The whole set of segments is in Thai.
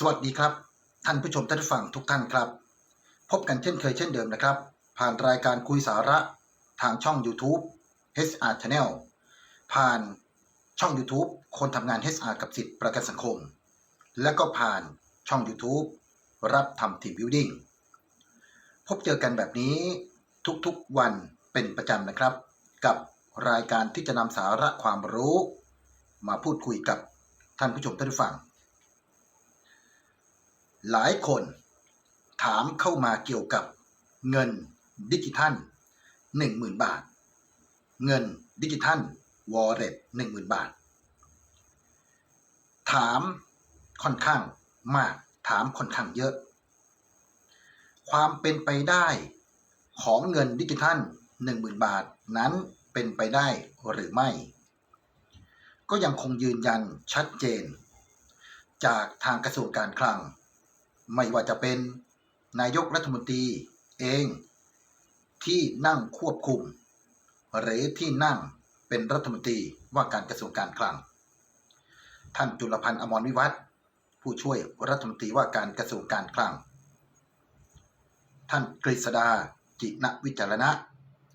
สวัสดีครับ ท่านผู้ชมท่านผู้ฟังทุกท่านครับ พบกันเช่นเคยเช่นเดิมนะครับ ผ่านรายการคุยสาระทางช่อง YouTube HR Channel ผ่านช่อง YouTube คนทำงาน HR กับสิทธิประกันสังคม และก็ผ่านช่อง YouTube รับทำทีมบิวดิ้งพบเจอกันแบบนี้ทุกๆวันเป็นประจำนะครับ กับรายการที่จะนำสาระความรู้ มาพูดคุยกับท่านผู้ชมท่านผู้ฟัง หลายคนถามเข้ามาเกี่ยวกับเงินดิจิทัล 10,000 บาท เงินดิจิทัลวอลเล็ต10,000 บาท ถามค่อนข้างมากถามค่อนข้างเยอะ ความเป็นไปได้ของเงินดิจิทัล 10,000 บาทนั้นเป็นไปได้หรือไม่ ก็ยังคงยืนยันชัดเจน จากทางกระทรวงการคลัง ไม่ว่าจะเป็นนายกรัฐมนตรีเอง ที่นั่งควบคุม หรือที่นั่งเป็นรัฐมนตรีว่าการกระทรวงการคลัง ท่านจุลพันธ์อมรวิวัฒผู้ช่วยรัฐมนตรีว่าการกระทรวงการคลัง ท่านกฤษดาจินวิจารณะ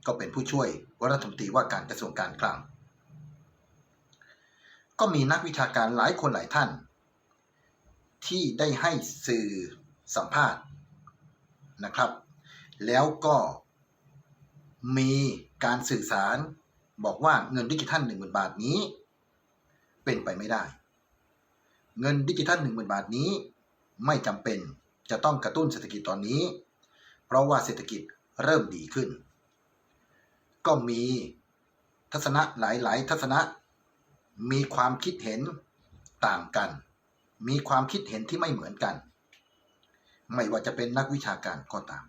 ก็เป็นผู้ช่วยรัฐมนตรีว่าการกระทรวงการคลัง ก็มีนักวิชาการหลายคนหลายท่าน ที่ได้ให้สื่อสัมภาษณ์นะครับ แล้วก็มีการสื่อสารบอกว่าเงินดิจิทัล 10,000 บาทนี้ เป็นไปไม่ได้ เงินดิจิทัล 10,000 บาทนี้ ไม่จำเป็นจะต้องกระตุ้นเศรษฐกิจตอนนี้ เพราะว่าเศรษฐกิจเริ่มดีขึ้น ก็มีทัศนะหลาย ๆ ทัศนะ มีความคิดเห็นต่างกัน มีความคิดเห็นที่ไม่เหมือนกัน ไม่ว่าจะเป็นนักวิชาการก็ตาม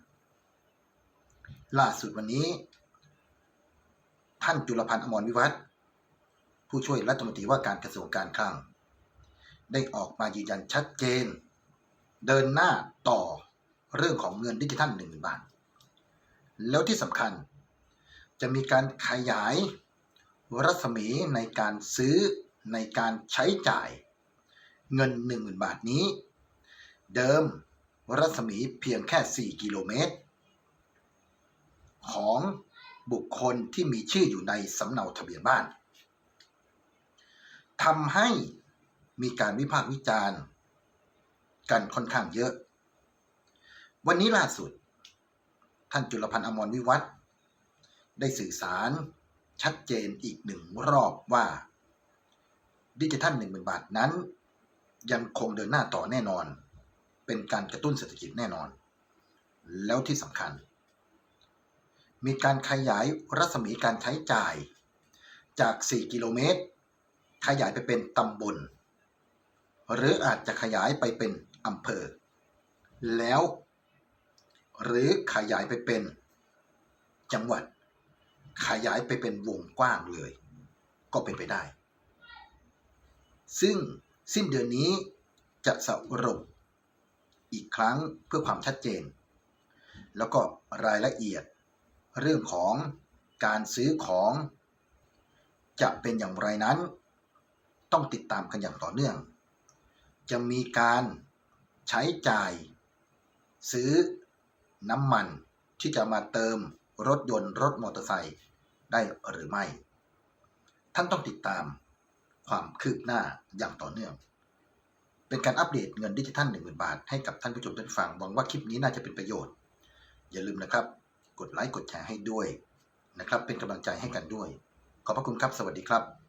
ล่าสุดวันนี้ ท่านจุลพันธ์อมรวิวัฒน์ผู้ช่วยรัฐมนตรีว่าการกระทรวงการคลังได้ออกมายืนยันชัดเจน เดินหน้าต่อเรื่องของเงินดิจิทัลหนึ่งบาท แล้วที่สำคัญจะมีการขยายรัศมีในการซื้อในการใช้จ่าย เงิน 10,000 บาทนี้ เดิมรัศมีเพียงแค่ 4 กิโลเมตร ของบุคคลที่มีชื่ออยู่ในสำเนาทะเบียนบ้านทำให้มีการวิพากษ์วิจารณ์ กันค่อนข้างเยอะ วันนี้ล่าสุด ท่านจุลพันธ์อมรวิวัฒน์ได้สื่อสารชัดเจนอีกหนึ่งรอบว่า ดิจิทัล10,000บาทนั้น ยังคงเดินหน้าต่อแน่นอน เป็นการกระตุ้นเศรษฐกิจแน่นอน แล้วที่สำคัญ มีการขยายรัศมีการใช้จ่ายจาก 4 กิโลเมตร ขยายไปเป็นตำบล หรืออาจจะขยายไปเป็นอำเภอ แล้ว หรือขยายไปเป็นจังหวัด ขยายไปเป็นวงกว้างเลย ก็เป็นไปได้ ซึ่ง สิ้นเดือนนี้จะสรุปอีกครั้งเพื่อความชัดเจน แล้วก็รายละเอียด เรื่องของการซื้อของ จะเป็นอย่างไรนั้น ต้องติดตามกันอย่างต่อเนื่อง จะมีการใช้จ่าย ซื้อน้ำมันที่จะมาเติมรถยนต์รถมอเตอร์ไซค์ได้หรือไม่ ท่านต้องติดตาม ความคืบหน้าอย่างต่อเนื่อง เป็นการอัปเดตเงินดิจิทัล10,000 บาท ให้กับท่านผู้ชมท่านฟังหวังว่าคลิปนี้น่าจะเป็นประโยชน์ อย่าลืมนะครับ กดไลค์กดแชร์ให้ด้วยนะครับ เป็นกำลังใจให้กันด้วย ขอบพระคุณครับ สวัสดีครับ